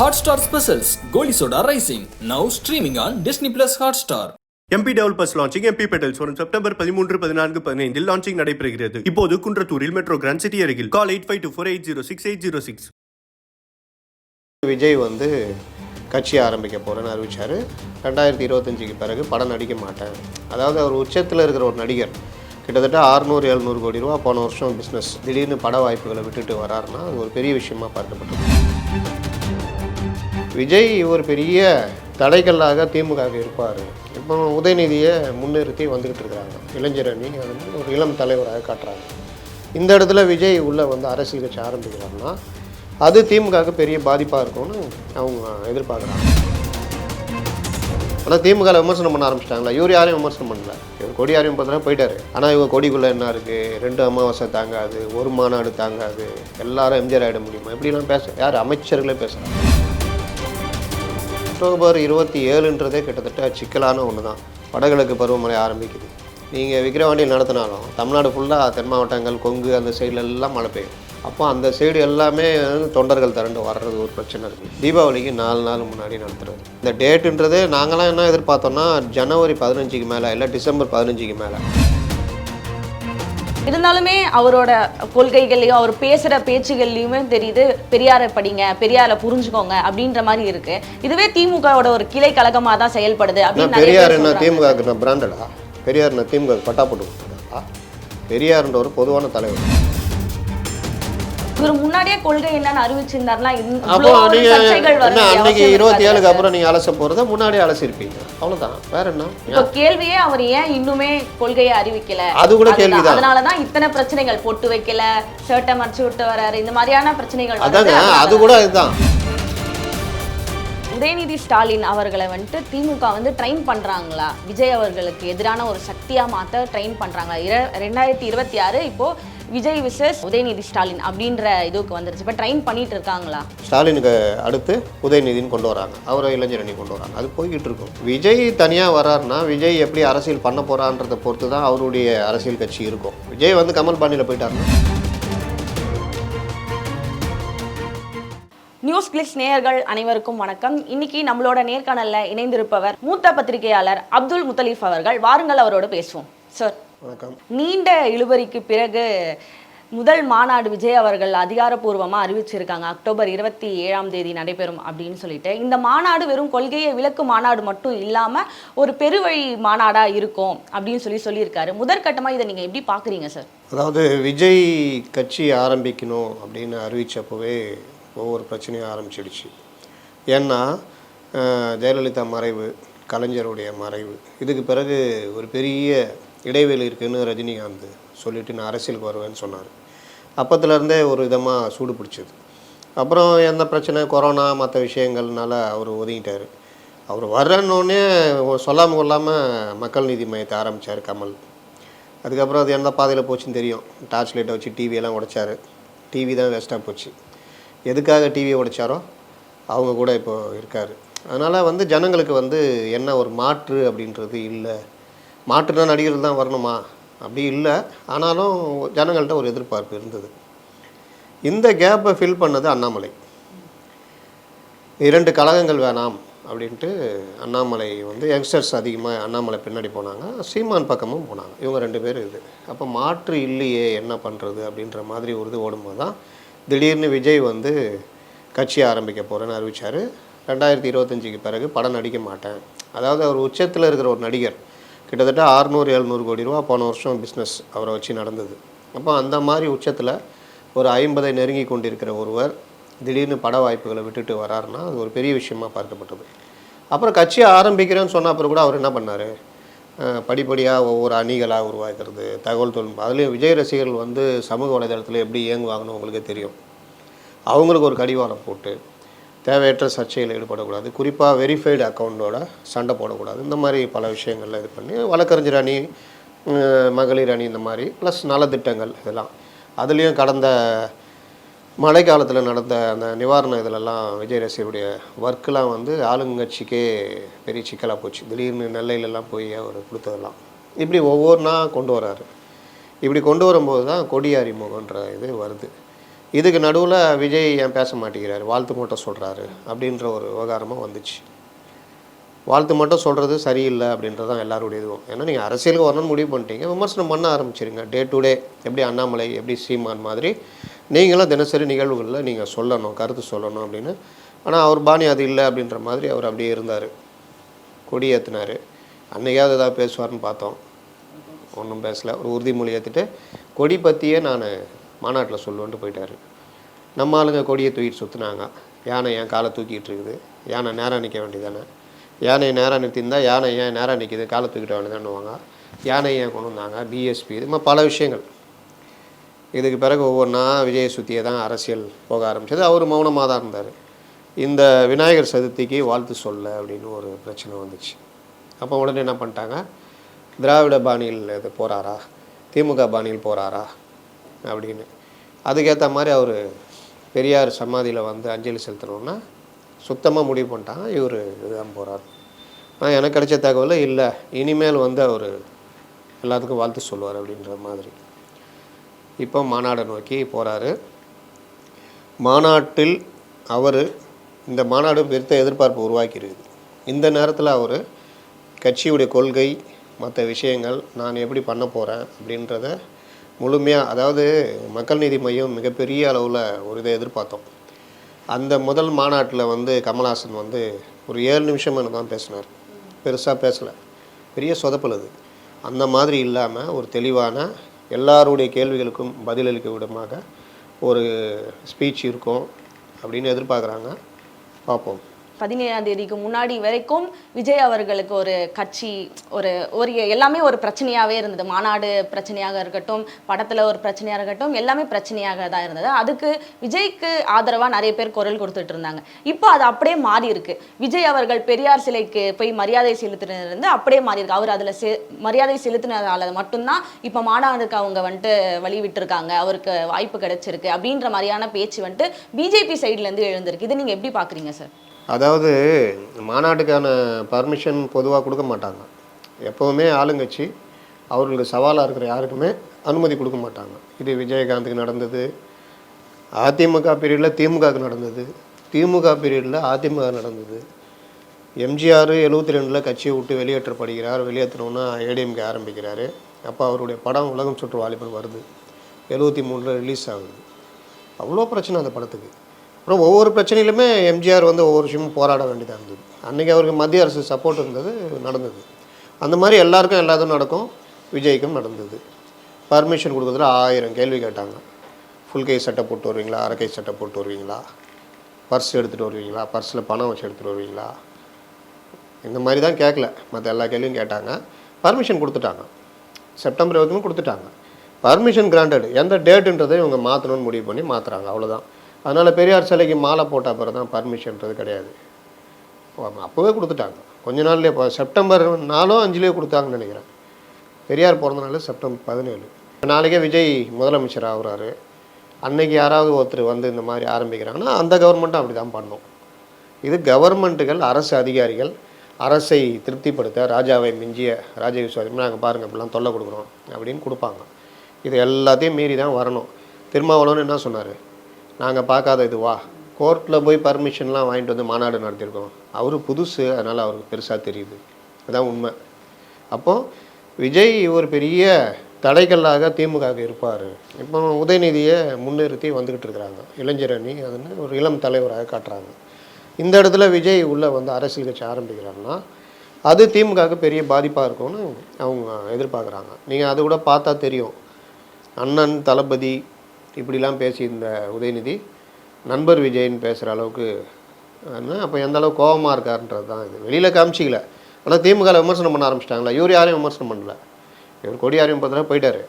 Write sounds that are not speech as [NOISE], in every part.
Hotstar Specials Goli Soda Rising. Now streaming on Disney Plus Hotstar. MB developers launching MB petals வரும் September பதிமூன்று பதினான்கு பதினைந்தில் launching நடைபெறுகிறது. இப்போது குன்றத்தூரில் மெட்ரோ கிராண்ட் சிட்டி அருகில். Call eight five two four eight zero six eight zero six Vijay வந்து கட்சி ஆரம்பிக்க போகிறேன்னு அறிவிச்சார். ரெண்டாயிரத்தி இருபத்தஞ்சுக்கு பிறகு படம் நடிக்க மாட்டேன் அதாவது அவர் உச்சத்தில் இருக்கிற ஒரு நடிகர். கிட்டத்தட்ட அறுநூறு எழுநூறு கோடி ரூபா போன வருஷம் பிஸ்னஸ் திடீர்னு பட வாய்ப்புகளை விட்டுட்டு வராருன்னா அது ஒரு பெரிய விஷயமா பார்க்கப்பட்டது விஜய் ஒரு பெரிய தடைகளாக திமுக இருப்பார். இப்போ உதயநிதியை முன்னிறுத்தி வந்துக்கிட்டு இருக்கிறாங்க. இளைஞர் அணி வந்து ஒரு இளம் தலைவராக காட்டுறாங்க. இந்த இடத்துல விஜய் உள்ளே வந்து அரசியல் கட்சி ஆரம்பிக்கிறாங்கன்னா அது திமுகவுக்கு பெரிய பாதிப்பாக இருக்கும்னு அவங்க எதிர்பார்க்குறாங்க. ஆனால் திமுக விமர்சனம் பண்ண ஆரம்பிச்சிட்டாங்களா? இவர் யாரையும் விமர்சனம் பண்ணல. இவர் கொடி யாரையும் பார்த்தா போயிட்டார். ஆனால் இவங்க கொடிக்குள்ளே என்ன இருக்குது ரெண்டு அமாவாசை தாங்காது ஒரு மாநாடு தாங்காது எல்லாரும் எம்ஜிஆர் ஆகிட முடியுமா? இப்படிலாம் பேச யார் அமைச்சர்களே பேசுகிறாங்க அக்டோபர் இருபத்தி ஏழுன்றதே கிட்டத்தட்ட சிக்கலான ஒன்று தான் வடகிழக்கு பருவமழை ஆரம்பிக்குது. நீங்கள் விக்கிரவாண்டியில் நடத்தினாலும் தமிழ்நாடு ஃபுல்லாக தென் மாவட்டங்கள் கொங்கு அந்த சைடுல எல்லாம் மழை பெய்யும். அப்போ அந்த சைடு எல்லாமே தொண்டர்கள் திரண்டு வர்றது ஒரு பிரச்சனை இருக்குது தீபாவளிக்கு நாலு நாள் முன்னாடி நடத்துறது. இந்த டேட்டுன்றது நாங்களாம் என்ன எதிர்பார்த்தோம்னா ஜனவரி பதினஞ்சுக்கு மேலே இல்லை டிசம்பர் பதினஞ்சுக்கு மேலே. இருந்தாலுமே அவரோட கொள்கைகள்லையும் அவர் பேசுற பேச்சுகள்லையுமே தெரியுது பெரியாரை படிங்க பெரியாரை புரிஞ்சுக்கோங்க அப்படின்ற மாதிரி இருக்கு. இதுவே திமுகவோட ஒரு கிளை கழகமா தான் செயல்படுது அப்படின்னு பெரியார் என்ன. திமுக பிராண்டடா? பெரியார் என்ன திமுக பட்டா போட்டு பெரியார்ன்ற ஒரு பொதுவான தலைவர். இவர் முன்னாடியே கொள்கை என்னன்னு அப்போ நீங்க என்ன அன்னைக்கு அவசியம் இருபத்தி. ஏழுக்கு அப்புறம் நீங்க அலச போறத முன்னாடியே அலசிருப்பீங்க அவ்வளவுதான் வேற என்ன இப்ப கேள்வியே அவர் ஏன் இன்னுமே கொள்கையை அறிவிக்கல அது கூட. கேள்விதான். அதனாலதான் இத்தனை பிரச்சனைகள் பொட்டு வைக்கல ஷர்ட்டை மறைச்சு விட்டு வராரு இந்த மாதிரியான பிரச்சனைகள். அதாங்க அது கூட இதுதான் உதயநிதி ஸ்டாலின் அவர்களை வந்துட்டு திமுக வந்து ட்ரெயின் பண்றாங்களா விஜய் அவர்களுக்கு எதிரான ஒரு சக்தியா மாத்த ட்ரெயின் பண்றாங்களா இர- ரெண்டாயிரத்தி இருபத்தி ஆறு இப்போ விஜய் விசஸ் உதயநிதி ஸ்டாலின் அப்படின்ற இதுக்கு வந்துருச்சு. இப்போ ட்ரெயின் பண்ணிட்டு இருக்காங்களா ஸ்டாலினுக்கு அடுத்து உதயநிதின்னு கொண்டு வராங்க. அவரை இளைஞர் அணி கொண்டு வராங்க. அது போய்கிட்டு இருக்கும். விஜய் தனியாக வராருன்னா விஜய் எப்படி அரசியல் பண்ண போறான்றதை பொறுத்து தான் அவருடைய அரசியல் கட்சி இருக்கும். விஜய் வந்து கமல் பாணியில் போயிட்டாருன்னா? நியூஸ் கிளிக்ஸ் நேயர்கள் அனைவருக்கும் வணக்கம். இன்னைக்கு நம்மளோட நேர்காணல்ல இணைந்திருப்பவர் மூத்த பத்திரிகையாளர் அப்துல் முத்தலீஃப் அவர்கள். வாருங்கள் அவரோடு பேசுவோம். சார் வணக்கம். நீண்ட இழுபறிக்கு பிறகு முதல் மாநாடு விஜய் அவர்கள் அதிகாரப்பூர்வமாக அறிவிச்சிருக்காங்க. அக்டோபர் இருபத்தி ஏழாம் தேதி நடைபெறும் அப்படின்னு சொல்லிட்டு. இந்த மாநாடு வெறும் கொள்கையை விளக்கு மாநாடு மட்டும் இல்லாமல் ஒரு பெருவழி மாநாடாக இருக்கும் அப்படின்னு சொல்லி சொல்லியிருக்காரு. முதற்கட்டமாக இதை நீங்கள் எப்படி பார்க்குறீங்க சார்? அதாவது விஜய் கட்சி ஆரம்பிக்கணும் அப்படின்னு அறிவிச்சப்பவே ஒவ்வொரு பிரச்சனையும் ஆரம்பிச்சிடுச்சு. ஏன்னா ஜெயலலிதா மறைவு கலைஞருடைய மறைவு இதுக்கு பிறகு ஒரு பெரிய இடைவெளி இருக்குதுன்னு ரஜினிகாந்த் சொல்லிட்டு நான் அரசியலுக்கு வருவேன்னு சொன்னார். அப்பத்துலேருந்தே ஒரு விதமாக சூடு பிடிச்சது. அப்புறம் எந்த பிரச்சனை கொரோனா மற்ற விஷயங்கள்னால அவர் ஒதுங்கிட்டார். அவர் வர்றன்னொடனே சொல்லாமல் கொள்ளாமல் மக்கள் நீதி மையத்தை ஆரம்பித்தார் கமல். அதுக்கப்புறம் அது எந்த பாதையில் போச்சுன்னு தெரியும். டார்ச் லைட்டை வச்சு டிவியெல்லாம் உடைச்சார். டிவி தான் வேஸ்ட்டாக போச்சு. எதுக்காக டிவியை உடைச்சாரோ அவங்க கூட இப்போது இருக்கார். அதனால் வந்து ஜனங்களுக்கு வந்து என்ன ஒரு மாற்று அப்படின்றது இல்லை. மாற்றுனா நடிகர்கள் தான் வரணுமா? அப்படி இல்லை. ஆனாலும் ஜனங்கள்கிட்ட ஒரு எதிர்பார்ப்பு இருந்தது. இந்த கேப்பை ஃபில் பண்ணது அண்ணாமலை. இரண்டு கழகங்கள் வேணாம் அப்படின்ட்டு அண்ணாமலை வந்து யங்ஸ்டர்ஸ் அதிகமாக அண்ணாமலை பின்னாடி போனாங்க. சீமான் பக்கமும் போனாங்க. இவங்க ரெண்டு பேர் இது. அப்போ மாற்று இல்லையே என்ன பண்ணுறது அப்படின்ற மாதிரி ஒரு இது ஓடும்போது தான் திடீர்னு விஜய் வந்து கட்சி ஆரம்பிக்க போகிறேன்னு அறிவித்தார் ரெண்டாயிரத்தி இருபத்தஞ்சிக்கு பிறகு படம் நடிக்க மாட்டேன். அதாவது அவர் உச்சத்தில் இருக்கிற ஒரு நடிகர். கிட்டத்தட்ட அறுநூறு எழுநூறு கோடி ரூபா போன வருஷம் பிஸ்னஸ் அவரை வச்சு நடந்தது. அப்போ அந்த மாதிரி உச்சத்தில் ஒரு ஐம்பதை நெருங்கி கொண்டிருக்கிற ஒருவர் திடீர்னு பட வாய்ப்புகளை விட்டுட்டு வராருன்னா அது ஒரு பெரிய விஷயமா பார்க்கப்பட்டது. அப்புறம் கட்சி ஆரம்பிக்கிறேன்னு சொன்ன அப்புறம் கூட அவர் என்ன பண்ணார்? படிப்படியாக ஒவ்வொரு அணிகளாக உருவாக்குறது தகவல் தொழில்நுட்பம் அதுலேயும் விஜய் ரசிகர்கள் வந்து சமூக வலைதளத்தில் எப்படி இயங்குவாங்கன்னு உங்களுக்கு தெரியும். அவங்களுக்கு ஒரு கடிவாளம் போட்டு தேவையற்ற சர்ச்சையில் ஈடுபடக்கூடாது. குறிப்பாக வெரிஃபைடு அக்கௌண்ட்டோட சண்டை போடக்கூடாது. இந்த மாதிரி பல விஷயங்களில் இது பண்ணி வழக்கறிஞர் அணி மகளிர் அணி இந்த மாதிரி ப்ளஸ் நலத்திட்டங்கள் இதெல்லாம். அதுலேயும் கடந்த மழை காலத்தில் நடந்த அந்த நிவாரண இதிலெல்லாம் விஜய் ரசிகருடைய ஒர்க்கெலாம் வந்து ஆளுங்கட்சிக்கே பெரிய சிக்கலாக போச்சு. திடீர்னு நெல்லையிலலாம் போய் அவர் கொடுத்ததெல்லாம். இப்படி ஒவ்வொன்றா கொண்டு வராரு. இப்படி கொண்டு வரும்போது தான் கொடி அறிமுகன்ற இது வருது. இதுக்கு நடுவில் விஜய் ஏன் பேச மாட்டேங்கிறாரு? வாழ்த்து மட்டும் சொல்கிறாரு அப்படின்ற ஒரு விவகாரமாக வந்துச்சு. வாழ்த்து மட்டும் சொல்கிறது சரியில்லை அப்படின்றது தான் எல்லாருடைய இதுவும். ஏன்னா நீங்கள் அரசியலுக்கு வரணும்னு முடிவு பண்ணிட்டீங்க. விமர்சனம் பண்ண ஆரம்பிச்சிருங்க. டே டு டே எப்படி அண்ணாமலை எப்படி சீமான் மாதிரி நீங்களும் தினசரி நிகழ்வுகளில் நீங்கள் சொல்லணும் கருத்து சொல்லணும் அப்படின்னு. ஆனால் அவர் பாணி அது இல்லை அப்படின்ற மாதிரி அவர் அப்படியே இருந்தார். கொடி ஏற்றினார் அன்றைக்காவது ஏதாவது பேசுவார்னு பார்த்தோம். ஒன்றும் பேசலை. ஒரு உறுதிமொழி ஏற்றிட்டு கொடி பற்றியே நான் மாநாட்டில் சொல்லுவேன்ட்டு போயிட்டார். நம்ம ஆளுங்க கொடியை தூக்கிட்டு சுற்றுனாங்க யானை ஏன் காலை தூக்கிட்டு இருக்குது யானை நேராக நிற்க வேண்டியதானே? யானை நேராக நிறுத்தியிருந்தா யானை ஏன் நேராக நிற்கிது காலை தூக்கிட்டு வேண்டியதானுவாங்க யானை ஏன் கொண்டு வந்தாங்க? பிஎஸ்பி இது மாதிரி பல விஷயங்கள். இதுக்கு பிறகு ஒவ்வொன்றா விஜய சுத்தியை தான் அரசியல் போக ஆரம்பிச்சது. அவர் மௌனமாக தான் இருந்தார். இந்த விநாயகர் சதுர்த்திக்கு வாழ்த்து சொல்ல அப்படின்னு ஒரு பிரச்சனை வந்துச்சு. அப்போ உடனே என்ன பண்ணிட்டாங்க? திராவிட பாணியில் இது போகிறாரா திமுக பாணியில் போகிறாரா அப்படின்னு. அதுக்கேற்ற மாதிரி அவர் பெரியார் சமாதியில் வந்து அஞ்சலி செலுத்தணுன்னா சுத்தமாக முடிவு பண்ணிட்டாங்க. இவர் இதுதான் போகிறார் ஆனால் எனக்கு கிடைச்ச தகவல் இல்லை. இனிமேல் வந்து அவர் எல்லாத்துக்கும் வாழ்த்து சொல்லுவார் அப்படின்ற மாதிரி. இப்போ மாநாடை நோக்கி போகிறாரு மாநாட்டில் அவர் இந்த மாநாடு பெருத்த எதிர்பார்ப்பு உருவாக்கியிருக்குது இந்த நேரத்தில் அவர் கட்சியுடைய கொள்கை மற்ற விஷயங்கள் நான் எப்படி பண்ண போகிறேன் அப்படின்றத முழுமையாக அதாவது மக்கள் நீதி மையம் மிகப்பெரிய அளவில் ஒரு இதை எதிர்பார்த்தோம். அந்த முதல் மாநாட்டில் வந்து கமல்ஹாசன் வந்து ஒரு ஏழு நிமிஷம் தான் பேசினார். பெருசாக பேசலை. பெரிய சொதப்பல் அது. அந்த மாதிரி இல்லாமல் ஒரு தெளிவான எல்லாருடைய கேள்விகளுக்கும் பதிலளிக்க விடமாக ஒரு ஸ்பீச் இருக்கும் அப்படின்னு எதிர்பார்க்குறாங்க. பார்ப்போம். பதினேழாம் தேதிக்கு முன்னாடி வரைக்கும் விஜய் அவர்களுக்கு ஒரு கட்சி ஒரு ஒரு எல்லாமே ஒரு பிரச்சனையாகவே இருந்தது. மாநாடு பிரச்சனையாக இருக்கட்டும் படத்தில் ஒரு பிரச்சனையாக இருக்கட்டும் எல்லாமே பிரச்சனையாக தான் இருந்தது. அதுக்கு விஜய்க்கு ஆதரவாக நிறைய பேர் குரல் கொடுத்துட்டு இருந்தாங்க. இப்போ அது அப்படியே மாறி இருக்கு. விஜய் அவர்கள் பெரியார் சிலைக்கு போய் மரியாதை செலுத்தினது அப்படியே மாறி இருக்கு. அவர் அதில் செ மரியாதை செலுத்தினதால மட்டும்தான் இப்போ மாநாடுக்கு அவங்க வந்துட்டு வழி விட்டுருக்காங்க அவருக்கு வாய்ப்பு கிடைச்சிருக்கு அப்படின்ற மாதிரியான பேச்சு வந்துட்டு பிஜேபி சைட்லேருந்து எழுந்திருக்கு. இதை நீங்கள் எப்படி பார்க்குறீங்க சார் அதாவது மாநாட்டுக்கான பர்மிஷன் பொதுவாக கொடுக்க மாட்டாங்க. எப்போவுமே ஆளுங்கட்சி அவர்களுக்கு சவாலாக இருக்கிற யாருக்குமே அனுமதி கொடுக்க மாட்டாங்க. இது விஜயகாந்துக்கு நடந்தது அதிமுக பீரியடில் திமுகவுக்கு நடந்தது திமுக பீரியடில் அதிமுக நடந்தது. எம்ஜிஆர் எழுபத்தி ரெண்டில் கட்சியை விட்டு வெளியேற்றப்படுகிறார் வெளியேற்றணுன்னா ஏடிஎம்கே ஆரம்பிக்கிறாரு. அப்போ அவருடைய படம் உலகம் சுற்று வாலிபன் வருது. எழுபத்தி மூணில் ரிலீஸ் ஆகுது. அவ்வளோ பிரச்சனை அந்த படத்துக்கு. அப்புறம் ஒவ்வொரு பிரச்சனையிலுமே எம்ஜிஆர் வந்து ஒவ்வொரு விஷயமும் போராட வேண்டியதாக இருந்தது. அன்றைக்கி அவருக்கு மத்திய அரசு சப்போர்ட் இருந்தது நடந்தது. அந்த மாதிரி எல்லாருக்கும் எல்லாத்தும் நடக்கும் விஜய்க்கும் நடந்தது. பர்மிஷன் கொடுக்கறதுல ஆயிரம் கேள்வி கேட்டாங்க. ஃபுல் கை சட்டை போட்டு வருவீங்களா? அரை கை சட்டை போட்டு வருவீங்களா? பர்ஸ் எடுத்துகிட்டு வருவீங்களா? பர்ஸில் பணம் வச்சு எடுத்துகிட்டு வருவீங்களா? இந்த மாதிரி தான் கேட்கல மற்ற எல்லா கேள்வியும் கேட்டாங்க. பர்மிஷன் கொடுத்துட்டாங்க. செப்டம்பர் வரைக்கும் கொடுத்துட்டாங்க. பர்மிஷன் கிராண்டட் எந்த டேட்டுன்றதை இவங்க மாற்றணும்னு முடிவு பண்ணி மாற்றுறாங்க அவ்வளோதான் அதனால் பெரியார் சிலைக்கு மாலை போட்ட அப்புறம் தான் பர்மிஷன்றது கிடையாது அப்போவே கொடுத்துட்டாங்க. கொஞ்ச நாள்லேயே இப்போ செப்டம்பர் நாலோ அஞ்சுலேயே கொடுத்தாங்கன்னு நினைக்கிறேன். பெரியார் பிறந்த நாள் செப்டம்பர் பதினேழு. நாளைக்கே விஜய் முதலமைச்சர் ஆகுறாரு. அன்னைக்கு யாராவது ஒருத்தர் வந்து இந்த மாதிரி ஆரம்பிக்கிறாங்கன்னா அந்த கவர்மெண்ட்டும் அப்படி தான் பண்ணும். இது கவர்மெண்ட்டுகள் அரசு அதிகாரிகள் அரசை திருப்திப்படுத்த ராஜாவை மிஞ்சிய ராஜவிஸ்வாசம் நாங்கள் பாருங்கள் இப்படிலாம் தொல்லை கொடுக்குறோம் அப்படின்னு கொடுப்பாங்க. இது எல்லாத்தையும் மீறி தான் வரணும். திருமாவளவன் என்ன சொன்னார்? நாங்கள் பார்க்காத இதுவா கோர்ட்டில் போய் பர்மிஷன்லாம் வாங்கிட்டு வந்து மாநாடு நடத்தியிருக்கோம். அவர் புதுசு அதனால் அவருக்கு பெருசாக தெரியுது. அதுதான் உண்மை. அப்போது விஜய் ஒரு பெரிய தடைகளாக திமுகவுக்கு இருப்பார். இப்போ உதயநிதியை முன்னிறுத்தி வந்துக்கிட்டு இருக்கிறாங்க. இளைஞர் அணி அதுன்னு ஒரு இளம் தலைவராக காட்டுறாங்க. இந்த இடத்துல விஜய் உள்ளே வந்து அரசியல் கட்சி ஆரம்பிக்கிறாங்கன்னா அது திமுகவுக்கு பெரிய பாதிப்பாக இருக்கும்னு அவங்க எதிர்பார்க்குறாங்க. நீங்கள் அது கூட பார்த்தா தெரியும். அண்ணன் தளபதி இப்படிலாம் பேசியிருந்த உதயநிதி நண்பர் விஜய்னு பேசுகிற அளவுக்கு அப்போ எந்த அளவுக்கு கோபமாக இருக்காருன்றது தான் இது. வெளியில் காமிச்சிக்கல. ஆனால் திமுக விமர்சனம் பண்ண ஆரம்பிச்சிட்டாங்களா? இவர் யாரையும் விமர்சனம் பண்ணல. இவர் கொடி யாரையும் பார்த்தா போயிட்டார்.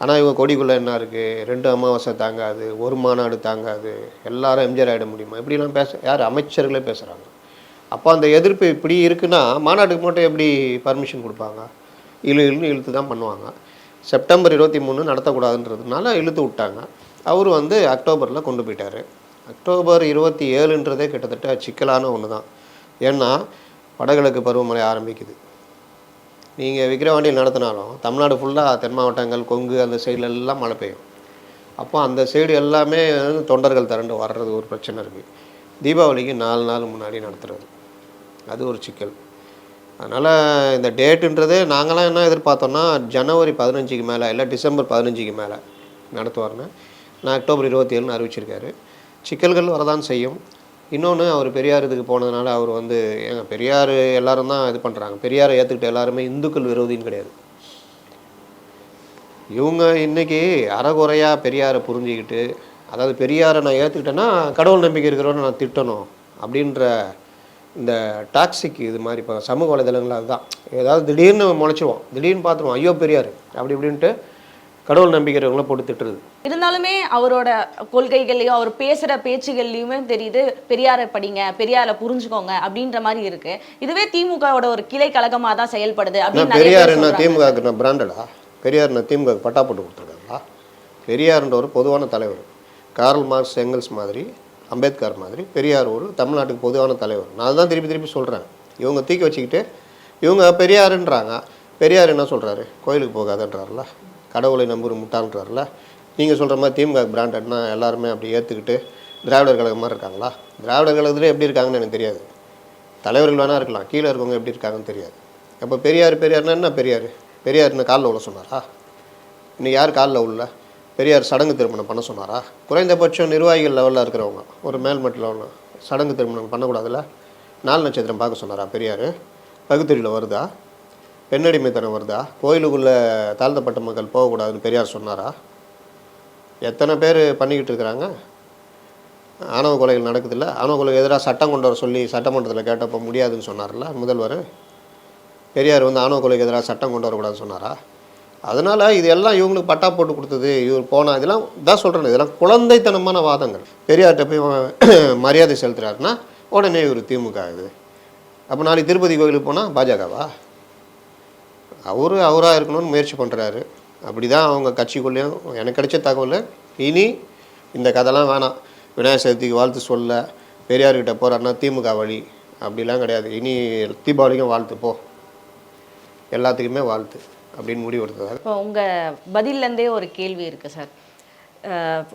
ஆனால் இவங்க கொடிக்குள்ளே என்ன இருக்குது ரெண்டு அமாவாசை தாங்காது ஒரு மாநாடு தாங்காது எல்லாரும் எம்ஜிஆர் ஆகிட முடியுமா? இப்படிலாம் பேச யார்? அமைச்சர்களே பேசுகிறாங்க அப்போ அந்த எதிர்ப்பு இப்படி இருக்குன்னா மாநாட்டுக்கு மட்டும் எப்படி பர்மிஷன் கொடுப்பாங்க? இழு இழுன்னு இழுத்து தான் பண்ணுவாங்க. செப்டம்பர் இருபத்தி மூணு நடத்தக்கூடாதுன்றதுனால இழுத்து விட்டாங்க. அவர் வந்து அக்டோபரில் கொண்டு போயிட்டார். அக்டோபர் இருபத்தி ஏழுன்றதே கிட்டத்தட்ட சிக்கலான ஒன்று தான் ஏன்னா வடகிழக்கு பருவமழை ஆரம்பிக்குது. நீங்கள் விக்கிரவாண்டியில் நடத்தினாலும் தமிழ்நாடு ஃபுல்லாக தென் மாவட்டங்கள் கொங்கு அந்த சைடுலெல்லாம் மழை பெய்யும். அப்போ அந்த சைடு எல்லாமே தொண்டர்கள் திரண்டு வர்றது ஒரு பிரச்சனை இருக்குது தீபாவளிக்கு நாலு நாள் முன்னாடி நடத்துகிறது அது ஒரு சிக்கல். அதனால் இந்த டேட்டுன்றது நாங்களாம் என்ன எதிர்பார்த்தோன்னா ஜனவரி பதினஞ்சுக்கு மேலே இல்லை டிசம்பர் பதினஞ்சுக்கு மேலே நடத்துவார்னா நான் அக்டோபர் இருபத்தி ஏழுன்னு அறிவிச்சிருக்காரு. சிக்கல்கள் வரதான் செய்யும். இன்னொன்று அவர் பெரியார் இதுக்கு போனதுனால அவர் வந்து ஏங்க பெரியார் எல்லாரும் தான் இது பண்ணுறாங்க பெரியாரை ஏற்றுக்கிட்ட எல்லாருமே இந்துக்கள் விரோதின்னு கிடையாது. இவங்க இன்னைக்கு அறகுறையாக பெரியாரை புரிஞ்சுக்கிட்டு அதாவது பெரியாரை நான் ஏற்றுக்கிட்டேன்னா கடவுள் நம்பிக்கை இருக்கிறவனை நான் திட்டணும் அப்படின்ற இந்த டாக்ஸிக் இது மாதிரி இப்போ சமூக வலைதளங்கள் அதுதான். ஏதாவது திடீர்னு முளைச்சிருவோம். திடீர்னு பார்த்துருவோம் ஐயோ பெரியார் அப்படி இப்படின்ட்டு கடவுள் நம்பிக்கை இருக்கிறவங்கள போட்டு திட்டுறது. இருந்தாலுமே அவரோட கொள்கைகள்லயும் அவர் பேசுற பேச்சுகள்லயுமே தெரியுது பெரியாரை படிங்க பெரியாரை புரிஞ்சுக்கோங்க அப்படின்ற மாதிரி இருக்கு. இதுவே திமுகவோட ஒரு கிளை கழகமா தான் செயல்படுது அப்படின்னு பெரியார் பேர் என்ன நான் பிராண்டடா? பெரியார் என்ன திமுக பட்டா போட்டு கொடுத்துருக்காங்களா? பெரியார்ன்ற ஒரு பொதுவான தலைவர். கார்ல் மார்க்ஸ் எங்கல்ஸ் மாதிரி அம்பேத்கர் மாதிரி பெரியார் ஒரு தமிழ்நாட்டுக்கு பொதுவான தலைவர். நான் அதுதான் திருப்பி திருப்பி சொல்கிறேன் இவங்க தூக்கி வச்சுக்கிட்டு இவங்க பெரியாருன்றாங்க. பெரியார் என்ன சொல்கிறாரு கோயிலுக்கு போகாதன்றாருல. கடவுளை நம்புற முட்டான்றாருல நீங்கள் சொல்கிற மாதிரி திமுக பிராண்டட்னா எல்லாருமே அப்படி ஏற்றுக்கிட்டு திராவிடர் கழகம் மாதிரி இருக்காங்களா? திராவிடர் கழகத்தில் எப்படி இருக்காங்கன்னு எனக்கு தெரியாது. தலைவர்கள் வேணால் இருக்கலாம். கீழே இருக்கவங்க எப்படி இருக்காங்கன்னு தெரியாது. அப்போ பெரியார் பெரியார்னா என்ன பெரியார்? பெரியார் காலில் உள்ள சொன்னாரா? இன்னைக்கு யார் காலில் உள்ள? பெரியார் சடங்கு திருமணம் பண்ண சொன்னாரா? குறைந்தபட்சம் நிர்வாகிகள் லெவலில் இருக்கிறவங்க ஒரு மேல்மட்ட லெவலில் சடங்கு திருமணம் பண்ணக்கூடாதுல்ல? நாலு நட்சத்திரம் பார்க்க சொன்னாரா பெரியார்? பகுத்தறிவில் வருதா? பெண்ணடிமைத்தனம் வருதா? கோயிலுக்குள்ளே தாழ்த்தப்பட்ட மக்கள் போகக்கூடாதுன்னு பெரியார் சொன்னாரா? எத்தனை பேர் பண்ணிக்கிட்டு இருக்கிறாங்க? ஆணவ கொலைகள் நடக்குதுல்ல? ஆணவ கொலைக்கு எதிராக சட்டம் கொண்டு வர சொல்லி சட்டமன்றத்தில் கேட்டப்போ முடியாதுன்னு சொன்னார்ல முதல்வர். பெரியார் வந்து ஆணவ கொலைக்கு எதிராக சட்டம் கொண்டு வரக்கூடாதுன்னு சொன்னாரா? அதனால் இது எல்லாம் இவங்களுக்கு பட்டா போட்டு கொடுத்தது இவர் போனால் இதெல்லாம் தான் சொல்கிறேன் இதெல்லாம் குழந்தைத்தனமான வாதங்கள். பெரியார்கிட்ட போய் [COUGHS] மரியாதை செலுத்துறாருன்னா உடனே இவர் திமுக ஆகுது அப்போ நாளைக்கு திருப்பதி கோயிலுக்கு போனால் பாஜகவா? அவர் அவராக இருக்கணும்னு முயற்சி பண்ணுறாரு அப்படி தான் அவங்க கட்சிக்குள்ளேயும் எனக்கு கிடைச்ச தகவல். இனி இந்த கதைலாம் வேணாம். விநாயகர் சதுர்த்திக்கு வாழ்த்து சொல்ல பெரியார்கிட்ட போகிறாருன்னா திமுக வழி. அப்படிலாம் கிடையாது. இனி தீபாவளிக்கும் வாழ்த்து போ. எல்லாத்துக்குமே வாழ்த்து அப்படின்னு முடிவு எடுத்ததாக இப்போ உங்கள் பதிலேருந்தே ஒரு கேள்வி இருக்குது சார்.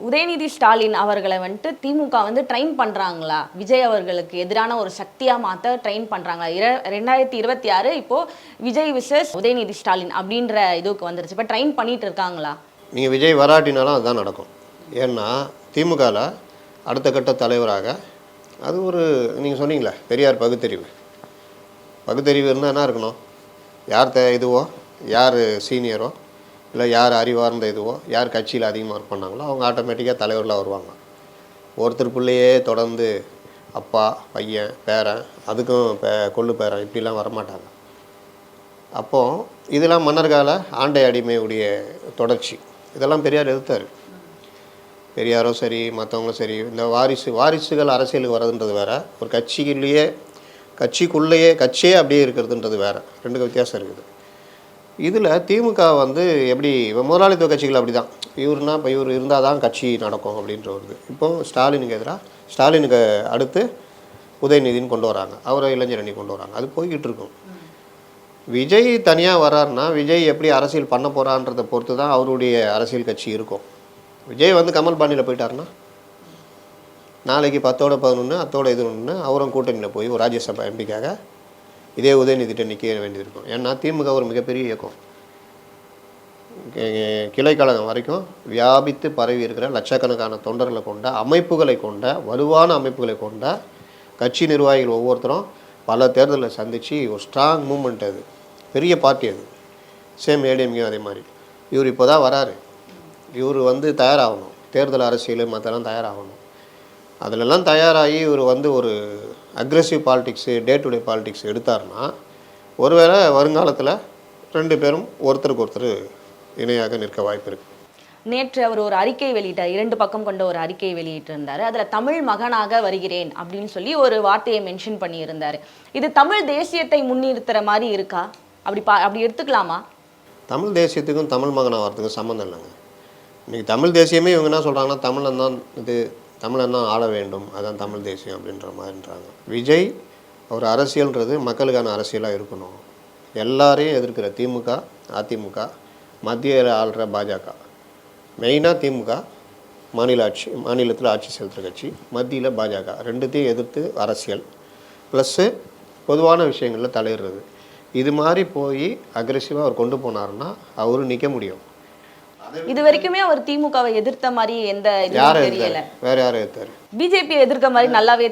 உதயநிதி ஸ்டாலின் அவர்களை வந்துட்டு திமுக வந்து ட்ரெயின் பண்ணுறாங்களா விஜய் அவர்களுக்கு எதிரான ஒரு சக்தியாக மாற்ற ட்ரெயின் பண்ணுறாங்களா இர ரெண்டாயிரத்தி இருபத்தி ஆறு இப்போது விஜய் விசஸ் உதயநிதி ஸ்டாலின் அப்படின்ற இதுக்கு வந்துருச்சு. இப்போ ட்ரெயின் பண்ணிட்டு இருக்காங்களா? நீங்கள் விஜய் வராட்டினாலும் அதுதான் நடக்கும். ஏன்னா திமுகவில் அடுத்த கட்ட தலைவராக அது ஒரு நீங்கள் சொன்னீங்களே பெரியார் பகுத்தறிவு. பகுத்தறிவு இருந்தால் என்ன இருக்கணும்? யார் த இதுவோ? யார் சீனியரோ இல்லை யார் அறிவார்ந்த இதுவோ யார் கட்சியில் அதிகமாக ஒர்க் பண்ணாங்களோ அவங்க ஆட்டோமேட்டிக்காக தலைவர்களாக வருவாங்க. ஒருத்தருக்குள்ளேயே தொடர்ந்து அப்பா பையன் பேரன் அதுக்கும் பே கொள்ளு பேரன் இப்படிலாம் வரமாட்டாங்க. அப்போது இதெல்லாம் மன்னர்கால ஆண்டை அடிமையுடைய தொடர்ச்சி. இதெல்லாம் பெரியார் எதிர்த்தார். பெரியாரும் சரி மற்றவங்களும் சரி இந்த வாரிசு வாரிசுகள் அரசியலுக்கு வர்றதுன்றது வேறு. ஒரு கட்சிக்குள்ளேயே கட்சிக்குள்ளேயே கட்சியே அப்படியே இருக்கிறதுன்றது வேற. ரெண்டுக்கு வித்தியாசம் இருக்குது. இதில் திமுக வந்து எப்படி இப்போ முதலாளித்துவ கட்சிகள் அப்படி தான் இவருனா இப்போ இவர் இருந்தால் தான் கட்சி நடக்கும் அப்படின்ற ஒரு இது. இப்போ ஸ்டாலினுக்கு எதிராக ஸ்டாலினுக்கு அடுத்து உதயநிதின்னு கொண்டு வராங்க. அவரை இளைஞரணி கொண்டு வராங்க. அது போய்கிட்டு இருக்கும். விஜய் தனியாக வர்றாருன்னா விஜய் எப்படி அரசியல் பண்ண போகிறான்றதை பொறுத்து தான் அவருடைய அரசியல் கட்சி இருக்கும். விஜய் வந்து கமல் பாண்டியில் போயிட்டாருன்னா நாளைக்கு பத்தோட பதினொன்று அத்தோட இது ஒன்று அவரும் கூட்டணியில் போய் ஒரு ராஜ்யசபா எம்பிக்காக இதே உதயநிதிட்ட நிற்க வேண்டியது இருக்கும் ஏன்னா திமுக ஒரு மிகப்பெரிய இயக்கம். கி- கிளைக்கழகம் வரைக்கும் வியாபித்து பரவி இருக்கிற லட்சக்கணக்கான தொண்டர்களை கொண்ட அமைப்புகளை கொண்ட வலுவான அமைப்புகளை கொண்ட கட்சி நிர்வாகிகள் ஒவ்வொருத்தரும் பல தேர்தலை சந்தித்து ஒரு ஸ்ட்ராங் மூமெண்ட் அது. பெரிய பார்ட்டி அது. சேம் ஏடிஎம்கே அதே மாதிரி. இவர் இப்போ தான் வராரு. இவர் வந்து தயாராகணும். தேர்தல் அரசியல் மற்றெல்லாம் தயாராகணும். அதிலெல்லாம் தயாராகி இவர் வந்து ஒரு aggressive politics day to day politics எடுத்தாருன்னா ஒருவேளை வருங்காலத்தில் ரெண்டு பேரும் ஒருத்தருக்கு ஒருத்தர் இணையாக நிற்க வாய்ப்பு இருக்குது நேற்று அவர் ஒரு அறிக்கை வெளியிட்டார் இரண்டு பக்கம் கொண்ட ஒரு அறிக்கை வெளியிட்டிருந்தாரு. அதுல தமிழ் மகனாக வருகிறேன் அப்படின்னு சொல்லி ஒரு வார்த்தையை மென்ஷன் பண்ணியிருந்தாரு. இது தமிழ் தேசியத்தை முன்னிறுத்துற மாதிரி இருக்கா? அப்படி பா அப்படி எடுத்துக்கலாமா? தமிழ் தேசியத்துக்கும் தமிழ் மகனாக வரதுக்கும் சம்மந்தம் இல்லைங்க. இன்றைக்கி தமிழ் தேசியமே இவங்க என்ன சொல்கிறாங்கன்னா தமிழன் தான் இது தமிழன் தான் ஆள வேண்டும் அதான் தமிழ் தேசியம் அப்படின்ற மாதிரின்றாங்க விஜய் ஒரு அரசியல்ன்றது மக்களுக்கான அரசியலாக இருக்கணும். எல்லாரையும் எதிர்க்கிற திமுக அதிமுக மத்தியில் ஆள்ற பாஜக. மெயினாக திமுக மாநில ஆட்சி மாநிலத்தில் ஆட்சி செலுத்துகிற கட்சி மத்தியில் பாஜக. ரெண்டுத்தையும் எதிர்த்து அரசியல். ப்ளஸ்ஸு பொதுவான விஷயங்களில் தலையிடுறது. இது மாதிரி போய் அக்ரெசிவாக அவர் கொண்டு போனாருன்னா அவரும் நிற்க முடியும். இது வரைக்குமே அவர் திமுகவை எதிர்த்த மாதிரி எந்த இதுவும் தெரியல. வேறு யாரை எடுத்தார் பிஜேபி எதிர்க்க மாதிரி நல்லாவே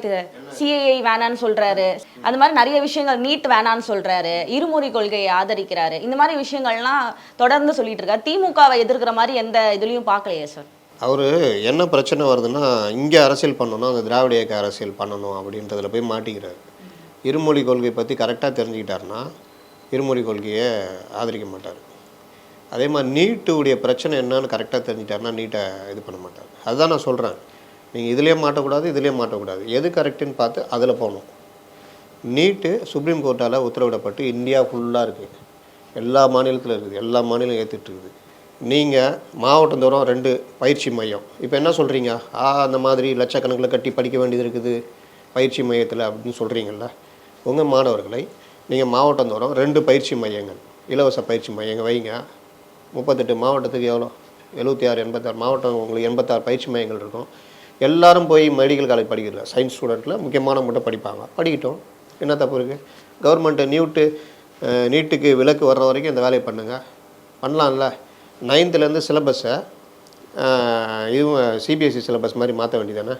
சிஏஐ வேணான்னு சொல்றாரு. அந்த மாதிரி நிறைய விஷயங்கள் நீட் வேணான்னு சொல்றாரு. இருமொழி கொள்கையை ஆதரிக்கிறாரு. இந்த மாதிரி விஷயங்கள்லாம் தொடர்ந்து சொல்லிட்டு இருக்காரு. திமுகவை எதிர்க்கிற மாதிரி எந்த இதுலயும் பார்க்கலையே சார் அவர் என்ன பிரச்சனை வருதுன்னா இங்கே அரசியல் பண்ணணும் அந்த திராவிட இயக்க அரசியல் பண்ணணும் அப்படின்றதுல போய் மாட்டிக்கிறார். இருமொழி கொள்கை பற்றி கரெக்டாக தெரிஞ்சுக்கிட்டாருன்னா இருமொழி கொள்கையை ஆதரிக்க மாட்டார். அதே மாதிரி நீட்டுடைய பிரச்சனை என்னன்னு கரெக்டாக தெரிஞ்சிட்டாருன்னா நீட்டை இது பண்ண மாட்டார். அதுதான் நான் சொல்கிறேன் நீங்கள் இதுலேயே மாட்டக்கூடாது இதுலேயே மாட்டக்கூடாது. எது கரெக்டுன்னு பார்த்து அதில் போகணும் நீட்டு சுப்ரீம் கோர்ட்டால் உத்தரவிடப்பட்டு இந்தியா ஃபுல்லாக இருக்குது எல்லா மாநிலத்திலும் இருக்குது. எல்லா மாநிலம் ஏற்றுட்டுருக்குது நீங்கள் மாவட்டந்தோறும் ரெண்டு பயிற்சி மையம். இப்போ என்ன சொல்கிறீங்க ஆ அந்த மாதிரி லட்சக்கணக்கில் கட்டி படிக்க வேண்டியது இருக்குது பயிற்சி மையத்தில் அப்படின்னு சொல்கிறீங்கள உங்கள் மாணவர்களை நீங்கள் மாவட்டந்தோறும் ரெண்டு பயிற்சி மையங்கள் இலவச பயிற்சி மையங்கள் வைங்க. முப்பத்தெட்டு மாவட்டத்துக்கு எவ்வளோ? எழுபத்தி ஆறு எண்பத்தாறு மாவட்டம் உங்களுக்கு எண்பத்தாறு பயிற்சி மையங்கள் இருக்கும். எல்லாரும் போய் மெடிக்கல் காலேஜ் படிக்கிறதில்ல சயின்ஸ் ஸ்டூடெண்ட்டில் முக்கியமான மட்டும் படிப்பாங்க. படிக்கட்டும். என்ன தப்பு இருக்குது கவர்மெண்ட்டு நியூட்டு நீட்டுக்கு விலக்கு வர்ற வரைக்கும் இந்த வேலையை பண்ணுங்கள் பண்ணலாம்ல. நைன்த்துலேருந்து சிலபஸை இதுவும் சிபிஎஸ்சி சிலபஸ் மாதிரி மாற்ற வேண்டியதானே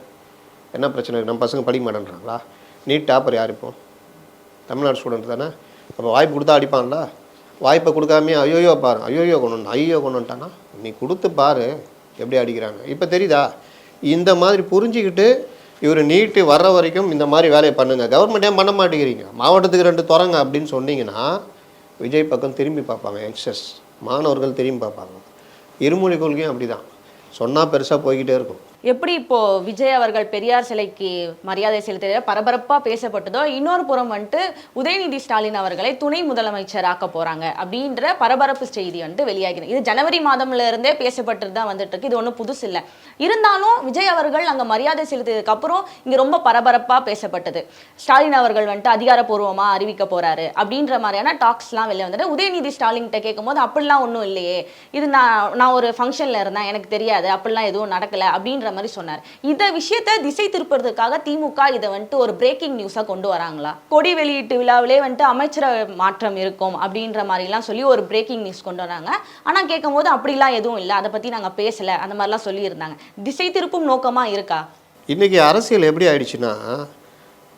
என்ன பிரச்சனை இருக்குது நம்ம பசங்க படிக்க மாட்டேன்றாங்களா? நீட் டாப்பர் யார் இப்போ? தமிழ்நாடு ஸ்டூடெண்ட் தானே? அப்போ வாய்ப்பு கொடுத்தா அடிப்பான்ல. வாய்ப்பை கொடுக்காமே ஐயோயோ பாரு ஐயோயோ கொண்டு ஐயோ கொண்டுட்டானா நீ கொடுத்து பாரு எப்படி அடிக்கிறாங்க. இப்போ தெரியுதா? இந்த மாதிரி புரிஞ்சுக்கிட்டு இவர் நீட்டு வர்ற வரைக்கும் இந்த மாதிரி வேலையை பண்ணுங்க. கவர்மெண்ட் ஏன் பண்ண மாட்டேங்கிறீங்க? மாவட்டத்துக்கு ரெண்டு துறங்க அப்படின்னு சொன்னீங்கன்னா விஜய் பக்கம் திரும்பி பார்ப்பாங்க யங்ஸ்டர்ஸ் மாணவர்கள் திரும்பி பார்ப்பாங்க. இருமொழி கொள்கையும் அப்படி தான் சொன்னால் பெருசாக போய்கிட்டே இருக்கும். எப்படி இப்போ விஜய் அவர்கள் பெரியார் சிலைக்கு மரியாதை செலுத்த பரபரப்பா பேசப்பட்டதோ இன்னொரு புறம் வந்துட்டு உதயநிதி ஸ்டாலின் அவர்களை துணை முதலமைச்சர் ஆக்க போறாங்க அப்படின்ற பரபரப்பு செய்தி வந்துட்டு வெளியாகிறது இது ஜனவரி மாதம்ல இருந்தே பேசப்பட்டு தான் வந்துட்டு இருக்கு. இது ஒன்றும் புதுசு இல்லை. இருந்தாலும் விஜய் அவர்கள் அங்க மரியாதை செலுத்தியதுக்கு அப்புறம் இங்க ரொம்ப பரபரப்பா பேசப்பட்டது. ஸ்டாலின் அவர்கள் வந்துட்டு அதிகாரப்பூர்வமா அறிவிக்க போறாரு அப்படின்ற மாதிரியான டாக்ஸ்லாம் வெளியே வந்துட்டு உதயநிதி ஸ்டாலின் கிட்ட கேட்கும்போது அப்படிலாம் ஒன்றும் இல்லையே. இது நான் நான் ஒரு ஃபங்க்ஷன்ல இருந்தேன். எனக்கு தெரியாது. அப்படிலாம் எதுவும் நடக்கல. அப்படின்ற மாதிரி சொன்னார். இந்த விஷயத்தை திசை திருப்புறதுக்காக திமுக இதை வந்துட்டு ஒரு பிரேக்கிங் நியூஸாக கொண்டு வராங்களா? கொடி வெளியீட்டு விழாவிலே வந்துட்டு அமைச்சரவை மாற்றம் இருக்கும் அப்படின்ற மாதிரிலாம் சொல்லி ஒரு பிரேக்கிங் நியூஸ் கொண்டு வராங்க. ஆனா கேட்கும்போது அப்படிலாம் எதுவும் இல்லை. அதை பற்றி நாங்கள் பேசலை. அந்த மாதிரிலாம் சொல்லியிருந்தாங்க. திசை திருப்பும் நோக்கமாக இருக்கா? இன்றைக்கி அரசியல் எப்படி ஆயிடுச்சுன்னா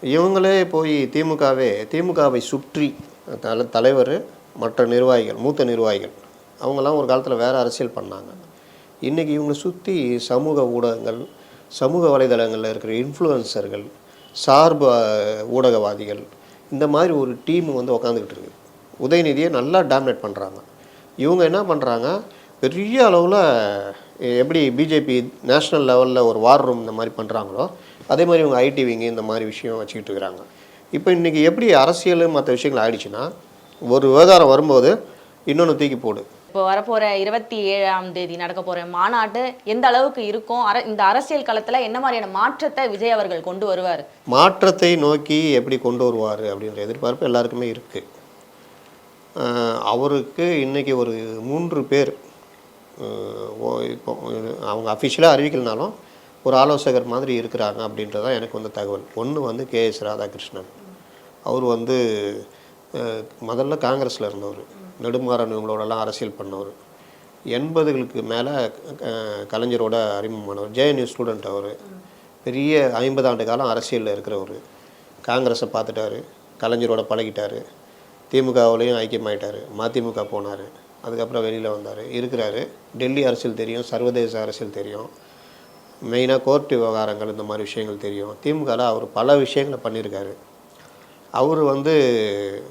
இவங்களே போய் திமுகவே திமுகவை சுற்றி தலை தலைவர் மற்ற நிர்வாகிகள் மூத்த நிர்வாகிகள் அவங்கெல்லாம் ஒரு காலத்தில் வேறு அரசியல் பண்ணாங்க. இன்றைக்கி இவங்களை சுற்றி சமூக ஊடகங்கள் சமூக வலைதளங்களில் இருக்கிற இன்ஃப்ளூயன்சர்கள் சார்பு ஊடகவாதிகள் இந்த மாதிரி ஒரு டீம் வந்து உக்காந்துக்கிட்டு இருக்குது உதயநிதியை நல்லா டாமினேட் பண்ணுறாங்க இவங்க என்ன பண்ணுறாங்க பெரிய அளவில் எப்படி பிஜேபி நேஷ்னல் லெவலில் ஒரு வார் ரூம் இந்த மாதிரி பண்ணுறாங்களோ அதே மாதிரி இவங்க ஐடி விங்கு இந்த மாதிரி விஷயம் வச்சுக்கிட்டு இருக்கிறாங்க. இப்போ இன்றைக்கி எப்படி அரசியல் மற்ற விஷயங்கள் ஆயிடுச்சுன்னா ஒரு விவகாரம் வரும்போது இன்னொன்று தூக்கி போடு. இப்போ வரப்போற இருபத்தி ஏழாம் தேதி நடக்க போற மாநாட்டு எந்த அளவுக்கு இருக்கும்? அர இந்த அரசியல் களத்துல என்ன மாதிரியான மாற்றத்தை விஜய் அவர்கள் கொண்டு வருவார்? மாற்றத்தை நோக்கி எப்படி கொண்டு வருவார் அப்படின்ற எதிர்பார்ப்பு எல்லாருக்குமே இருக்குது அவருக்கு இன்றைக்கி ஒரு மூன்று பேர் ஓ- இப்போ அவங்க அஃபிஷியலாக அறிவிக்கலனாலும் ஒரு ஆலோசகர் மாதிரி இருக்கிறாங்க அப்படின்றது தான் எனக்கு வந்து தகவல். ஒன்று வந்து கே எஸ் ராதாகிருஷ்ணன். அவர் வந்து முதல்ல காங்கிரஸில் இருந்தவர். நெடுமாறன் இவங்களோடலாம் அரசியல் பண்ணவர். எண்பதுகளுக்கு மேலே கலைஞரோட அறிமுகமானவர். ஜேஎன்யூ ஸ்டூடெண்ட் அவர். பெரிய ஐம்பது ஆண்டு காலம் அரசியலில் இருக்கிறவர். காங்கிரஸை பார்த்துட்டாரு. கலைஞரோட பழகிட்டார். திமுகவுலேயும் ஐக்கியமாயிட்டார். மதிமுக போனார். அதுக்கப்புறம் வெளியில் வந்தார். இருக்கிறாரு. டெல்லி அரசியல் தெரியும். சர்வதேச அரசியல் தெரியும். மெயினாக கோர்ட்டு விவகாரங்கள் இந்த மாதிரி விஷயங்கள் தெரியும். திமுகவில் அவர் பல விஷயங்களை பண்ணியிருக்காரு. அவர் வந்து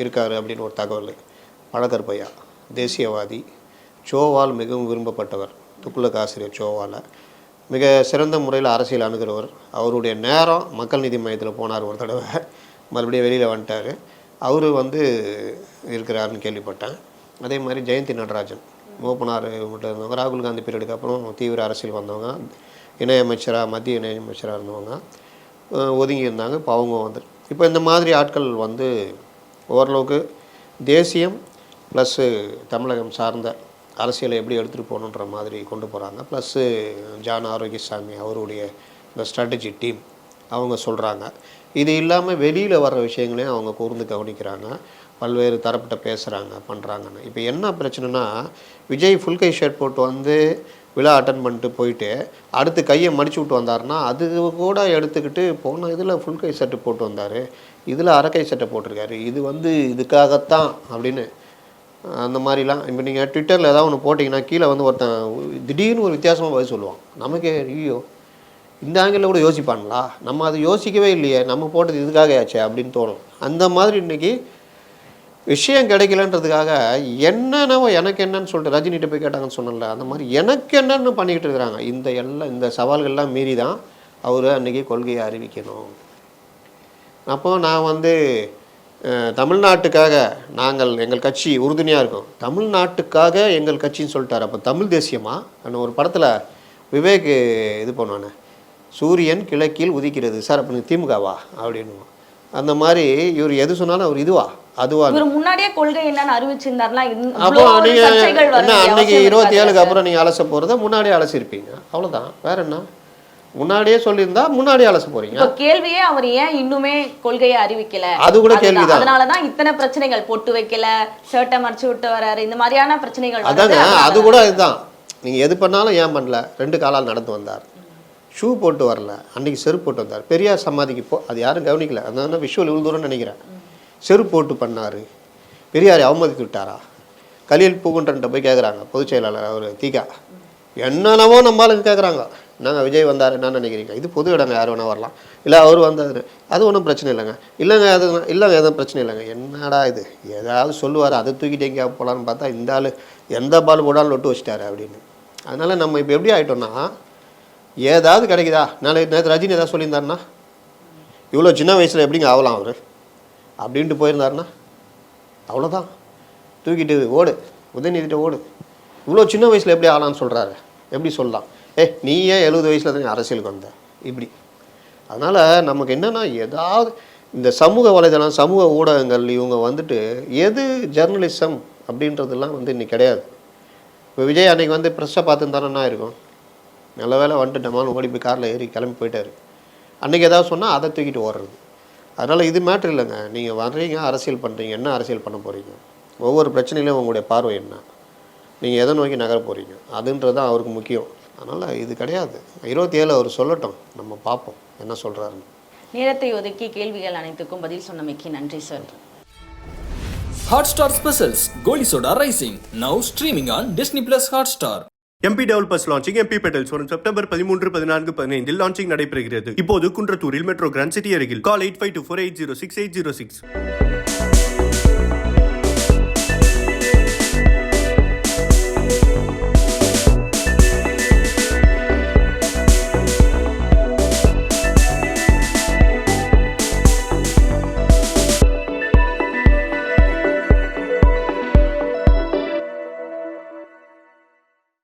இருக்கார் அப்படின்னு ஒரு தகவல். பழகர் பையா தேசியவாதி சோவால் மிகவும் விரும்பப்பட்டவர் துக்குலக் ஆசிரியர் சோவால. மிக சிறந்த முறையில் அரசியல் அணுகிறவர். அவருடைய நேரம் மக்கள் நீதி மையத்தில் போனார் ஒரு தடவை. மறுபடியும் வெளியில் வந்துட்டார். அவர் வந்து இருக்கிறாருன்னு கேள்விப்பட்டேன். அதே மாதிரி ஜெயந்தி நடராஜன். மூப்பனார் மட்டும் இருந்தவங்க. ராகுல் காந்தி பீரியடுக்கு அப்புறம் தீவிர அரசியல் வந்தவங்க. இணையமைச்சராக மத்திய இணையமைச்சராக இருந்தவங்க. ஒதுங்கி இருந்தாங்க. இப்போ அவங்க வந்து இப்போ இந்த மாதிரி ஆட்கள் வந்து ஓரளவுக்கு தேசியம் ப்ளஸ்ஸு தமிழகம் சார்ந்த அரசியலை எப்படி எடுத்துகிட்டு போகணுன்ற மாதிரி கொண்டு போகிறாங்க ப்ளஸ்ஸு ஜான் ஆரோக்கியசாமி அவருடைய இந்த ஸ்ட்ராட்டஜி டீம் அவங்க சொல்கிறாங்க இது இல்லாமல் வெளியில் வர்ற விஷயங்களையும் அவங்க கூர்ந்து கவனிக்கிறாங்க. பல்வேறு தரப்பிட்ட பேசுகிறாங்க பண்ணுறாங்கன்னு இப்போ என்ன பிரச்சனைனா விஜய் ஃபுல்கை ஷர்ட் போட்டு வந்து விழா அட்டன் பண்ணிட்டு போயிட்டு அடுத்து கையை மடிச்சு விட்டு வந்தாருன்னா அது கூட எடுத்துக்கிட்டு போன இதில் ஃபுல் கை சட்டை போட்டு வந்தார். இதில் அரைக்கை சட்டை போட்டிருக்காரு. இது வந்து இதுக்காகத்தான் அப்படின்னு அந்த மாதிரிலாம். இப்போ நீங்கள் ட்விட்டரில் ஏதாவது ஒன்று போட்டிங்கன்னா கீழே வந்து ஒருத்தன் திடீர்னு ஒரு வித்தியாசமாக பதில் சொல்லுவான். நமக்கே ஐயோ இந்த ஆங்கிளில் கூட யோசிப்பாங்களா நம்ம அது யோசிக்கவே இல்லையே. நம்ம போட்டது இதுக்காக ஆச்சே அப்படின்னு தோணும். அந்த மாதிரி இன்னைக்கு விஷயம் கிடைக்கலன்றதுக்காக என்னென்னவோ எனக்கு என்னன்னு சொல்லிட்டு ரஜினிகிட்ட போய் கேட்டாங்கன்னு சொன்னல அந்த மாதிரி எனக்கு என்னன்னு பண்ணிக்கிட்டு இருக்கிறாங்க. இந்த எல்லாம் இந்த சவால்கள்லாம் மீறி தான் அவர் அன்றைக்கி கொள்கையை அறிவிக்கணும். அப்போ நான் வந்து தமிழ்நாட்டுக்காக நாங்கள் எங்கள் கட்சி உறுதுணையாக இருக்கோம். தமிழ்நாட்டுக்காக எங்கள் கட்சின்னு சொல்லிட்டார். அப்போ தமிழ் தேசியமா? நான் ஒரு படத்தில் விவேக் இது பண்ணுவானே சூரியன் கிழக்கில் உதிக்கிறது. சார் அப்போ திமுகவா? அப்படின்னு அந்த மாதிரி இவர் எது சொன்னாலும் அவர் இதுவா அதுவா? இவர் முன்னாடியே கொள்கை என்னன்னு அறிவிச்சிருந்தாருன்னா அப்போ இவ்வளவு ஒரு நீங்க சர்ச்சைகள் வர என்ன அன்னைக்கு இருபத்தி ஏழுக்கு. அப்புறம் நீங்க அலச போறத முன்னாடியே அலசிருப்பீங்க. அவ்வளவுதான். வேற என்ன? முன்னாடியே சொல்லியிருந்தா முன்னாடியே அலச போறீங்க. கேள்வியே அவர் ஏன் இன்னுமே கொள்கையை அறிவிக்கல? அது கூட. கேள்விதான். அதனாலதான் இத்தனை பிரச்சனைகள் பொட்டு வைக்கல ஷர்ட்டை மறைச்சு விட்டு வராரு இந்த மாதிரியான பிரச்சனைகள். அதாங்க அது கூட இதுதான். நீங்க எது பண்ணாலும் ஏன் பண்ணல? ரெண்டு காலால் நடந்து வந்தார். ஷூ போட்டு வரல. அன்றைக்கி செருப்பு போட்டு வந்தார். பெரியார் சமாதிக்கு போ அது யாரும் கவனிக்கல. அதனால விஷுவல் இவ்வளோ தூரம்னு நினைக்கிறேன். செருப்பு போட்டு பண்ணார். பெரியாரை அவமதித்து விட்டாரா? கலியல் பூகுன்றன்ட்ட போய் கேட்குறாங்க பொதுச் செயலாளர் அவர் தீகா. என்னென்னவோ நம்ம ஆளுங்க கேட்குறாங்க நாங்கள் விஜய் வந்தார் என்னன்னு நினைக்கிறீங்க? இது பொது இடங்க யார் வேணால் வரலாம். இல்லை அவர் வந்தார். அது ஒன்றும் பிரச்சனை இல்லைங்க. இல்லைங்க அது இல்லைங்க எதுவும் பிரச்சனை இல்லைங்க. என்னடா இது? ஏதாவது சொல்லுவார் அதை தூக்கிட்டு எங்கேயா போகலான்னு பார்த்தா இந்த ஆள் எந்த பால் போடாலும் லொட்டு வச்சிட்டாரு அப்படின்னு. அதனால் நம்ம இப்போ எப்படி ஆகிட்டோம்னா ஏதாவது கிடைக்குதா? நாளைக்கு நேற்று ரஜினி ஏதாவது சொல்லியிருந்தாருன்னா? இவ்வளோ சின்ன வயசில் எப்படிங்க ஆகலாம் அவர்? அப்படின்ட்டு போயிருந்தாருன்னா? அவ்வளோதான் தூக்கிட்டு ஓடு. உதயநிதிட்ட ஓடு. இவ்வளோ சின்ன வயசில் எப்படி ஆகலாம்னு சொல்கிறாரு எப்படி சொல்லலாம்? ஏ நீ ஏன் எழுபது வயசில் தான் அரசியலுக்கு வந்த? இப்படி. அதனால் நமக்கு என்னென்னா ஏதாவது இந்த சமூக வலைதளம் சமூக ஊடகங்கள் இவங்க வந்துட்டு எது ஜெர்னலிசம் அப்படின்றதெல்லாம் வந்து இன்னைக்கு கிடையாது. இப்போ விஜய் அன்னைக்கு வந்து ப்ரெஸ்ஸை பார்த்துருந்தானே இருக்கும் நல்ல வேலை வந்துட்டோமான்னு ஓடி போய் காரில் ஏறி கிளம்பி போயிட்டாரு. அன்னைக்கு ஏதாவது சொன்னால் அதை தூக்கிட்டு ஓடுறது. அதனால் இது மேட்ரு இல்லைங்க. நீங்கள் வர்றீங்க அரசியல் பண்ணுறீங்க என்ன அரசியல் பண்ண போகிறீங்க ஒவ்வொரு பிரச்சனையிலும் உங்களுடைய பார்வை என்ன? நீங்கள் எதை நோக்கி நகர போகிறீங்க அதுன்றது தான் அவருக்கு முக்கியம். அதனால் இது கிடையாது. இருபத்தி ஏழு அவர் சொல்லட்டும். நம்ம பார்ப்போம் என்ன சொல்கிறாருன்னு நேரத்தை ஒதுக்கி கேள்விகள் அனைத்துக்கும் பதில் சொன்னமைக்கு நன்றி sir Hotstar Specials Goli Soda Rising. Now streaming on Disney Plus Hotstar. MP developers launching MP petals வரும் செப்டம்பர் பதிமூன்று பதினான்கு பதினைந்தில் லான்ச்சிங் நடைபெறுகிறது. இப்போது குன்றத்தூரில் மெட்ரோ கிராண்ட் சிட்டி அருகில். Call eight five two four eight zero six eight zero six